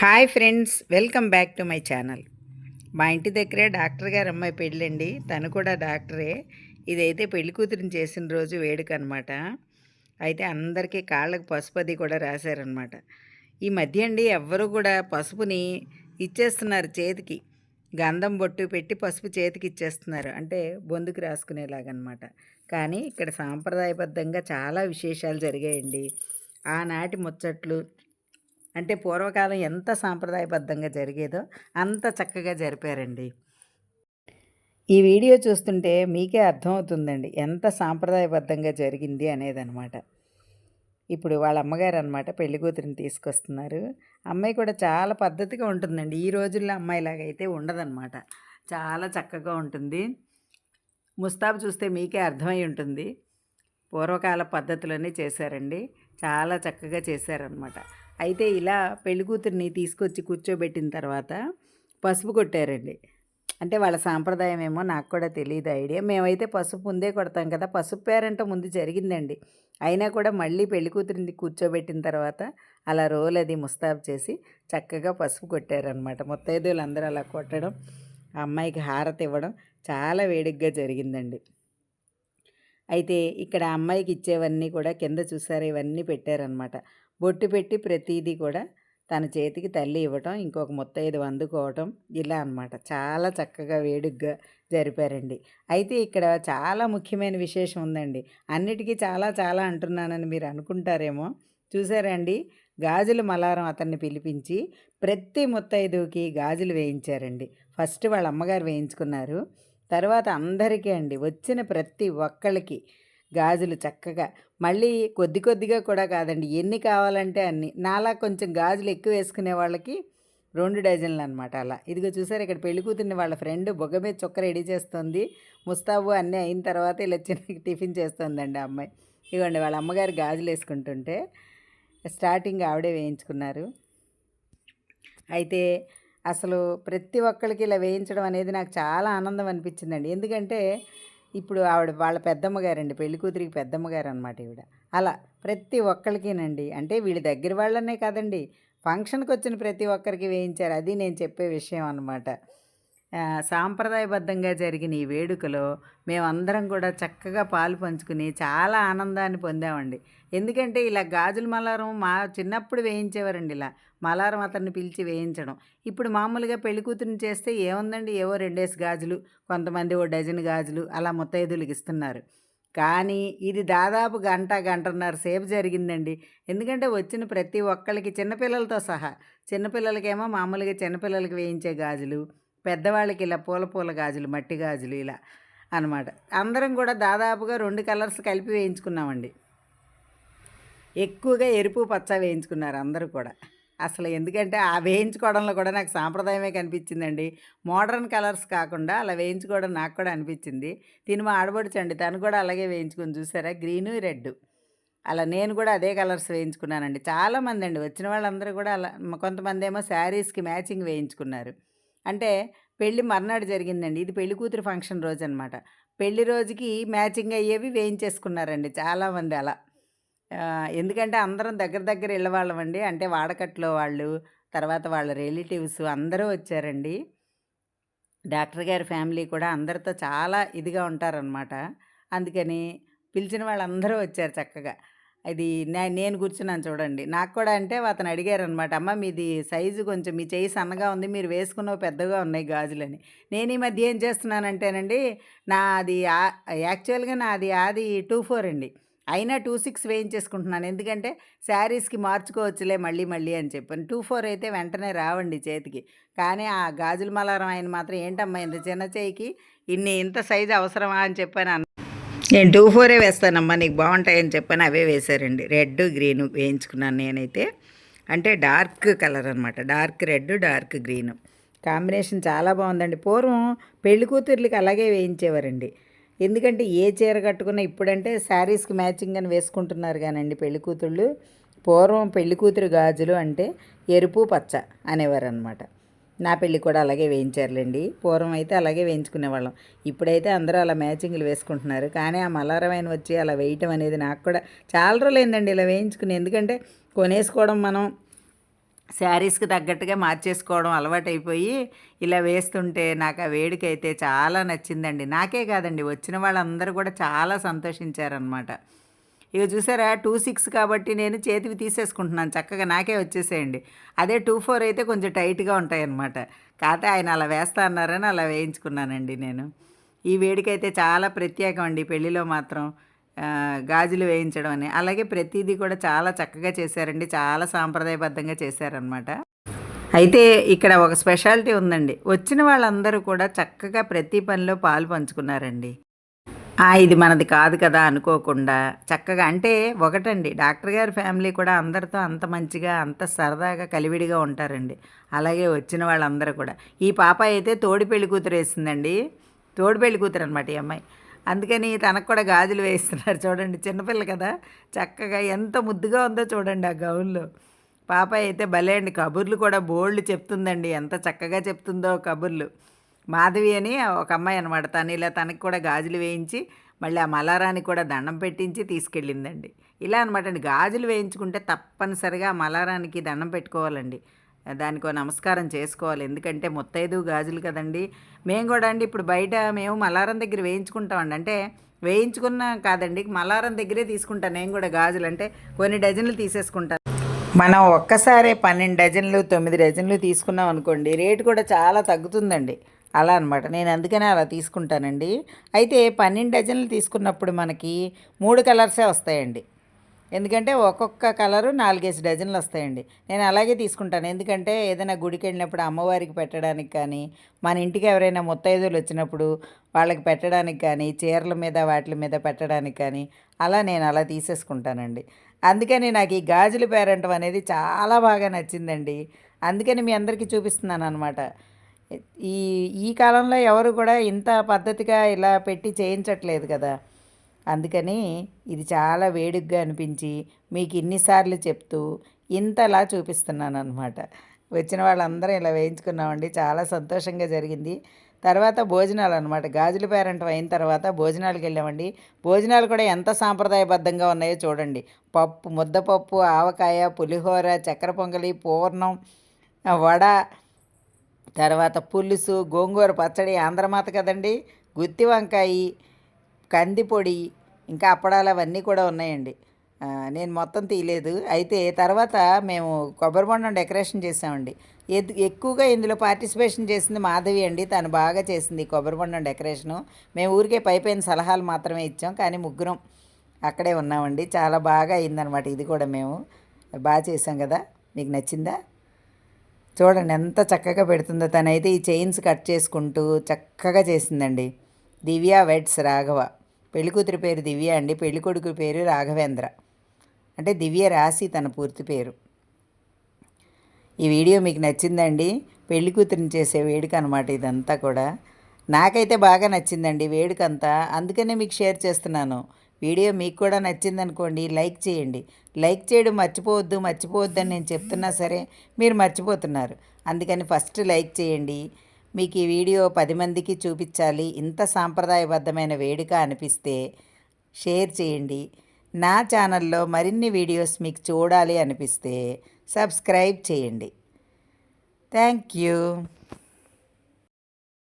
Hi friends welcome back to my channel. మా ఇంటి దగ్గరే డాక్టర్ గారు అమ్మాయి పెళ్ళండి. తను కూడా డాక్టరే. ఇదైతే పెళ్ళి కూతురిని చేసిన రోజు వేడుక అనమాట అయితే అందరికీ కాళ్ళకు పసుపు అది కూడా రాశారనమాట ఈ మధ్య అండి ఎవ్వరు కూడా పసుపుని ఇచ్చేస్తున్నారు చేతికి. గంధం బొట్టు పెట్టి పసుపు చేతికి ఇచ్చేస్తున్నారు. అంటే బొందుకు రాసుకునేలాగనమాట కానీ ఇక్కడ సాంప్రదాయబద్ధంగా చాలా విశేషాలు జరిగాయండి. ఆనాటి ముచ్చట్లు అంటే పూర్వకాలం ఎంత సాంప్రదాయబద్ధంగా జరిగేదో అంత చక్కగా జరిపారండి. ఈ వీడియో చూస్తుంటే మీకే అర్థమవుతుందండి ఎంత సాంప్రదాయబద్ధంగా జరిగింది అనేదన్నమాట ఇప్పుడు వాళ్ళ అమ్మగారు అనమాట పెళ్ళి కూతురిని తీసుకొస్తున్నారు. అమ్మాయి కూడా చాలా పద్ధతిగా ఉంటుందండి. ఈ రోజుల్లో అమ్మాయిలాగా అయితే ఉండదన్నమాట చాలా చక్కగా ఉంటుంది. ముస్తాబు చూస్తే మీకే అర్థమై ఉంటుంది. పూర్వకాల పద్ధతులన్నీ చేశారండి. చాలా చక్కగా చేశారనమాట. అయితే ఇలా పెళ్ళికూతురిని తీసుకొచ్చి కూర్చోబెట్టిన తర్వాత పసుపు కొట్టారండి. అంటే వాళ్ళ సాంప్రదాయం ఏమో నాకు కూడా తెలియదు ఐడియా. మేమైతే పసుపు ముందే కొడతాం కదా పసుపు పేరంట ముందు జరిగిందండి. అయినా కూడా మళ్ళీ పెళ్ళి కూతురిని కూర్చోబెట్టిన తర్వాత అలా రోల్ అది ముస్తాబు చేసి చక్కగా పసుపు కొట్టారనమాట ముత్తైదులు అందరూ అలా కొట్టడం ఆ అమ్మాయికి హారతి ఇవ్వడం చాలా వేడిగ్గా జరిగిందండి. అయితే ఇక్కడ అమ్మాయికి ఇచ్చేవన్నీ కూడా కింద చూసారు ఇవన్నీ పెట్టారనమాట బొట్టు పెట్టి ప్రతిదీ కూడా తన చేతికి తల్లి ఇవ్వటం ఇంకొక ముత్తైదు అందుకోవటం ఇలా అనమాట చాలా చక్కగా వేడుగ్గా జరిపారండి. అయితే ఇక్కడ చాలా ముఖ్యమైన విశేషం ఉందండి. అన్నిటికీ చాలా చాలా అంటున్నానని మీరు అనుకుంటారేమో. చూసారండి గాజుల మలారం అతన్ని పిలిపించి ప్రతి ముత్తైదుకి గాజులు వేయించారండి. ఫస్ట్ వాళ్ళ అమ్మగారు వేయించుకున్నారు. తర్వాత అందరికీ అండి వచ్చిన ప్రతి ఒక్కళ్ళకి గాజులు చక్కగా మళ్ళీ కొద్ది కొద్దిగా కూడా కాదండి. ఎన్ని కావాలంటే అన్ని. నాలా కొంచెం గాజులు ఎక్కువ వేసుకునే వాళ్ళకి రెండు డజన్లు అనమాట అలా. ఇదిగో చూసారు ఇక్కడ పెళ్ళి కూతుర్ని వాళ్ళ ఫ్రెండ్ బొగ్గ మీద చొక్క రెడీ చేస్తుంది. ముస్తాబు అన్నీ అయిన తర్వాత ఇలా చిన్న టిఫిన్ చేస్తుందండి ఆ అమ్మాయి. ఇవ్వండి వాళ్ళ అమ్మగారు గాజులు వేసుకుంటుంటే స్టార్టింగ్ ఆవిడే వేయించుకున్నారు. అయితే అసలు ప్రతి ఒక్కరికి ఇలా వేయించడం అనేది నాకు చాలా ఆనందం అనిపించిందండి. ఎందుకంటే ఇప్పుడు ఆవిడ వాళ్ళ పెద్దమ్మ గారండి పెళ్ళి కూతురికి పెద్దమ్మ గారు అనమాట ఈవిడ. అలా ప్రతి ఒక్కరికినండి అంటే వీళ్ళ దగ్గర వాళ్ళనే కాదండి. ఫంక్షన్కి వచ్చిన ప్రతి ఒక్కరికి వేయించారు. అది నేను చెప్పే విషయం అనమాట సాంప్రదాయబద్ధంగా జరిగిన ఈ వేడుకలో మేమందరం కూడా చక్కగా పాలు పంచుకుని చాలా ఆనందాన్ని పొందామండి. ఎందుకంటే ఇలా గాజుల మలారం మా చిన్నప్పుడు వేయించేవారండి ఇలా. మలారం అతన్ని పిలిచి వేయించడం. ఇప్పుడు మామూలుగా పెళ్ళి కూతురిని చేస్తే ఏముందండి? ఏవో రెండేసి గాజులు కొంతమంది ఓ డజన్ గాజులు అలా ముత్తైదులకు ఇస్తున్నారు. కానీ ఇది దాదాపు గంట గంటన్నర సేపు జరిగిందండి. ఎందుకంటే వచ్చిన ప్రతి ఒక్కరికి చిన్నపిల్లలతో సహా. చిన్నపిల్లలకేమో మామూలుగా చిన్నపిల్లలకి వేయించే గాజులు పెద్దవాళ్ళకి ఇలా పూల పూల గాజులు మట్టి గాజులు ఇలా అనమాట అందరం కూడా దాదాపుగా రెండు కలర్స్ కలిపి వేయించుకున్నామండి. ఎక్కువగా ఎరుపు పచ్చ వేయించుకున్నారు అందరూ కూడా. అసలు ఎందుకంటే ఆ వేయించుకోవడంలో కూడా నాకు సాంప్రదాయమే కనిపించిందండి. మోడర్న్ కలర్స్ కాకుండా అలా వేయించుకోవడం నాకు కూడా అనిపించింది. దీని మా ఆడబడుచండి తను కూడా అలాగే వేయించుకొని చూసారా? గ్రీను రెడ్ అలా నేను కూడా అదే కలర్స్ వేయించుకున్నానండి. చాలామంది అండి. వచ్చిన వాళ్ళందరూ కూడా అలా కొంతమంది ఏమో శారీస్కి మ్యాచింగ్ వేయించుకున్నారు. అంటే పెళ్ళి మర్నాడు జరిగిందండి. ఇది పెళ్ళి కూతురు ఫంక్షన్ రోజు అనమాట పెళ్ళి రోజుకి మ్యాచింగ్ అయ్యేవి వేయించేసుకున్నారండి చాలామంది అలా. ఎందుకంటే అందరం దగ్గర దగ్గర వెళ్ళవాళ్ళం అండి అంటే వాడకట్లో వాళ్ళు తర్వాత వాళ్ళ రిలేటివ్స్ అందరూ వచ్చారండి. డాక్టర్ గారి ఫ్యామిలీ కూడా అందరితో చాలా ఇదిగా ఉంటారనమాట అందుకని పిలిచిన వాళ్ళందరూ వచ్చారు చక్కగా. ఇది నేను కూర్చున్నాను చూడండి. నాకు కూడా అంటే అతను అడిగారు అనమాట అమ్మ మీది సైజు కొంచెం మీ చేయి సన్నగా ఉంది మీరు వేసుకున్నవి పెద్దగా ఉన్నాయి గాజులని. నేను ఈ మధ్య ఏం చేస్తున్నానంటేనండి నాది యాక్చువల్గా నాది అది టూ ఫోర్ అండి. అయినా టూ సిక్స్ వేయించేసుకుంటున్నాను. ఎందుకంటే శారీస్కి మార్చుకోవచ్చులే మళ్ళీ మళ్ళీ అని చెప్పాను. టూ ఫోర్ అయితే వెంటనే రావండి చేతికి. కానీ ఆ గాజుల మలారం ఆయన మాత్రం ఏంటమ్మా ఇంత చిన్న చేయికి ఇన్ని ఇంత సైజు అవసరమా? అని చెప్పాను నేను టూ ఫోరే వేస్తానమ్మా నీకు బాగుంటాయని చెప్పని అవే వేశారండి. రెడ్ గ్రీన్ వేయించుకున్నాను నేనైతే. అంటే డార్క్ కలర్ అనమాట dark red dark green. Combination చాలా బాగుందండి. పూర్వం పెళ్ళి కూతుర్లకి అలాగే వేయించేవారండి. ఎందుకంటే ఏ చీర కట్టుకున్నా ఇప్పుడంటే శారీస్కి మ్యాచింగ్ అని వేసుకుంటున్నారు కానండి పెళ్ళి కూతుళ్ళు. పూర్వం పెళ్ళి కూతురు గాజులు అంటే ఎరుపు పచ్చ అనేవారు అనమాట నా పెళ్ళి కూడా అలాగే వేయించారులేండి. పూర్వం అయితే అలాగే వేయించుకునేవాళ్ళం. ఇప్పుడైతే అందరూ అలా మ్యాచింగ్లు వేసుకుంటున్నారు. కానీ ఆ మలారమైన వచ్చి అలా వేయటం అనేది నాకు కూడా చాలా రోజులైందండి ఇలా వేయించుకుని. ఎందుకంటే కొనేసుకోవడం మనం శారీస్కి తగ్గట్టుగా మార్చేసుకోవడం అలవాటైపోయి ఇలా వేస్తుంటే నాకు ఆ వేడుక అయితే చాలా నచ్చిందండి. నాకే కాదండి. వచ్చిన వాళ్ళందరూ కూడా చాలా సంతోషించారనమాట ఇక చూసారా టూ సిక్స్ కాబట్టి నేను చేతికి తీసేసుకుంటున్నాను. చక్కగా నాకే వచ్చేసేయండి. అదే టూ ఫోర్ అయితే కొంచెం టైట్గా ఉంటాయన్నమాట. కాకపోతే ఆయన అలా వేస్తా అన్నారని అలా వేయించుకున్నానండి నేను. ఈ వేడికైతే చాలా ప్రత్యేకం అండి పెళ్ళిలో మాత్రం. గాజులు వేయించడం అని. అలాగే ప్రతిదీ కూడా చాలా చక్కగా చేశారండి. చాలా సాంప్రదాయబద్ధంగా చేశారనమాట అయితే ఇక్కడ ఒక స్పెషాలిటీ ఉందండి. వచ్చిన వాళ్ళందరూ కూడా చక్కగా ప్రతి పనిలో పాలు పంచుకున్నారండి. ఇది మనది కాదు కదా అనుకోకుండా చక్కగా అంటే ఒకటండి డాక్టర్ గారి ఫ్యామిలీ కూడా అందరితో అంత మంచిగా అంత సరదాగా కలివిడిగా ఉంటారండి. అలాగే వచ్చిన వాళ్ళందరూ కూడా. ఈ పాప అయితే తోడి పెళ్ళి కూతురు వేసిందండి. తోడి పెళ్ళి కూతురు అనమాట ఈ అమ్మాయి. అందుకని తనకు కూడా గాజులు వేస్తున్నారు. చూడండి చిన్నపిల్ల కదా. చక్కగా ఎంత ముద్దుగా ఉందో చూడండి ఆ గౌన్లో. పాప అయితే భలే అండి. కబుర్లు కూడా బోల్డ్ చెప్తుందండి. ఎంత చక్కగా చెప్తుందో కబుర్లు. మాధవి అని ఒక అమ్మాయి అనమాట తను ఇలా తనకి కూడా గాజులు వేయించి మళ్ళీ ఆ మలారానికి కూడా దండం పెట్టించి తీసుకెళ్ళిందండి. ఇలా అనమాట అండి. గాజులు వేయించుకుంటే తప్పనిసరిగా మలారానికి దండం పెట్టుకోవాలండి. దానికో నమస్కారం చేసుకోవాలి. ఎందుకంటే ముత్తైదు గాజులు కదండి. మేము కూడా అండి ఇప్పుడు బయట మేము మలారం దగ్గర వేయించుకుంటామండి. అంటే వేయించుకున్న కాదండి మలారం దగ్గరే తీసుకుంటాను నేను కూడా గాజులు. అంటే కొన్ని డజన్లు తీసేసుకుంటాను మనం ఒక్కసారే పన్నెండు డజన్లు తొమ్మిది డజన్లు తీసుకున్నాం అనుకోండి రేటు కూడా చాలా తగ్గుతుందండి. అలా అనమాట నేను అందుకనే అలా తీసుకుంటానండి. అయితే పన్నెండు డజన్లు తీసుకున్నప్పుడు మనకి మూడు కలర్సే వస్తాయండి. ఎందుకంటే ఒక్కొక్క కలరు నాలుగేసి డజన్లు వస్తాయండి. నేను అలాగే తీసుకుంటాను. ఎందుకంటే ఏదైనా గుడికి వెళ్ళినప్పుడు అమ్మవారికి పెట్టడానికి కానీ మన ఇంటికి ఎవరైనా ముత్తైదులు వచ్చినప్పుడు వాళ్ళకి పెట్టడానికి కానీ చీరల మీద వాటి మీద పెట్టడానికి కానీ అలా నేను అలా తీసేసుకుంటానండి. అందుకని నాకు ఈ గాజులు పేరంటం అనేది చాలా బాగా నచ్చిందండి. అందుకని మీ అందరికీ చూపిస్తున్నాను అనమాట ఈ ఈ కాలంలో ఎవరు కూడా ఇంత పద్ధతిగా ఇలా పెట్టి చేయించట్లేదు కదా. అందుకని ఇది చాలా వేడిగ్గా అనిపించి మీకు ఇన్నిసార్లు చెప్తూ ఇంతలా చూపిస్తున్నాను అనమాట వచ్చిన వాళ్ళందరం ఇలా వేయించుకున్నామండి. చాలా సంతోషంగా జరిగింది. తర్వాత భోజనాలు అనమాట గాజుల పేరంటం అయిన తర్వాత భోజనాలకు వెళ్ళామండి. భోజనాలు కూడా ఎంత సాంప్రదాయబద్ధంగా ఉన్నాయో చూడండి. పప్పు ముద్దపప్పు ఆవకాయ పులిహోర చక్కెర పొంగలి పూర్ణం వడ తర్వాత పులుసు గోంగూర పచ్చడి ఆంధ్రమాత కదండి గుత్తి వంకాయ కందిపొడి ఇంకా అప్పడాలు అవన్నీ కూడా ఉన్నాయండి. నేను మొత్తం తీయలేదు. అయితే తర్వాత మేము కొబ్బరి బొండం డెకరేషన్ చేసామండి. ఎద్దు ఎక్కువగా ఇందులో పార్టిసిపేషన్ చేసింది మాధవి అండి. తను బాగా చేసింది కొబ్బరి బొండం డెకరేషను. మేము ఊరికే పైపైన సలహాలు మాత్రమే ఇచ్చాం. కానీ ముగ్గురం అక్కడే ఉన్నామండి. చాలా బాగా అయిందనమాట ఇది కూడా మేము. బాగా చేసాం కదా. మీకు నచ్చిందా? చూడండి ఎంత చక్కగా పెడుతుందో. తనైతే ఈ చైన్స్ కట్ చేసుకుంటూ చక్కగా చేసిందండి. దివ్య వెడ్స్ రాఘవ. పెళ్ళికూతురి పేరు దివ్య అండి. పెళ్ళికొడుకు పేరు రాఘవేంద్ర. అంటే దివ్య రాశి తన పూర్తి పేరు. ఈ వీడియో మీకు నచ్చిందండి. పెళ్ళి కూతురిని చేసే వేడుక అనమాట ఇదంతా కూడా. నాకైతే బాగా నచ్చిందండి వేడుకంతా. అందుకనే మీకు షేర్ చేస్తున్నాను. వీడియో మీకు కూడా నచ్చిందనుకోండి లైక్ చేయండి. లైక్ చేయడం మర్చిపోవద్దు మర్చిపోవద్దని నేను చెప్తున్నా సరే మీరు మర్చిపోతున్నారు. అందుకని ఫస్ట్ లైక్ చేయండి. మీకు ఈ వీడియో పది మందికి చూపించాలి. ఇంత సాంప్రదాయబద్ధమైన వేడుక అనిపిస్తే షేర్ చేయండి. నా ఛానల్లో మరిన్ని వీడియోస్ మీకు చూడాలి అనిపిస్తే సబ్స్క్రైబ్ చేయండి. Thank you.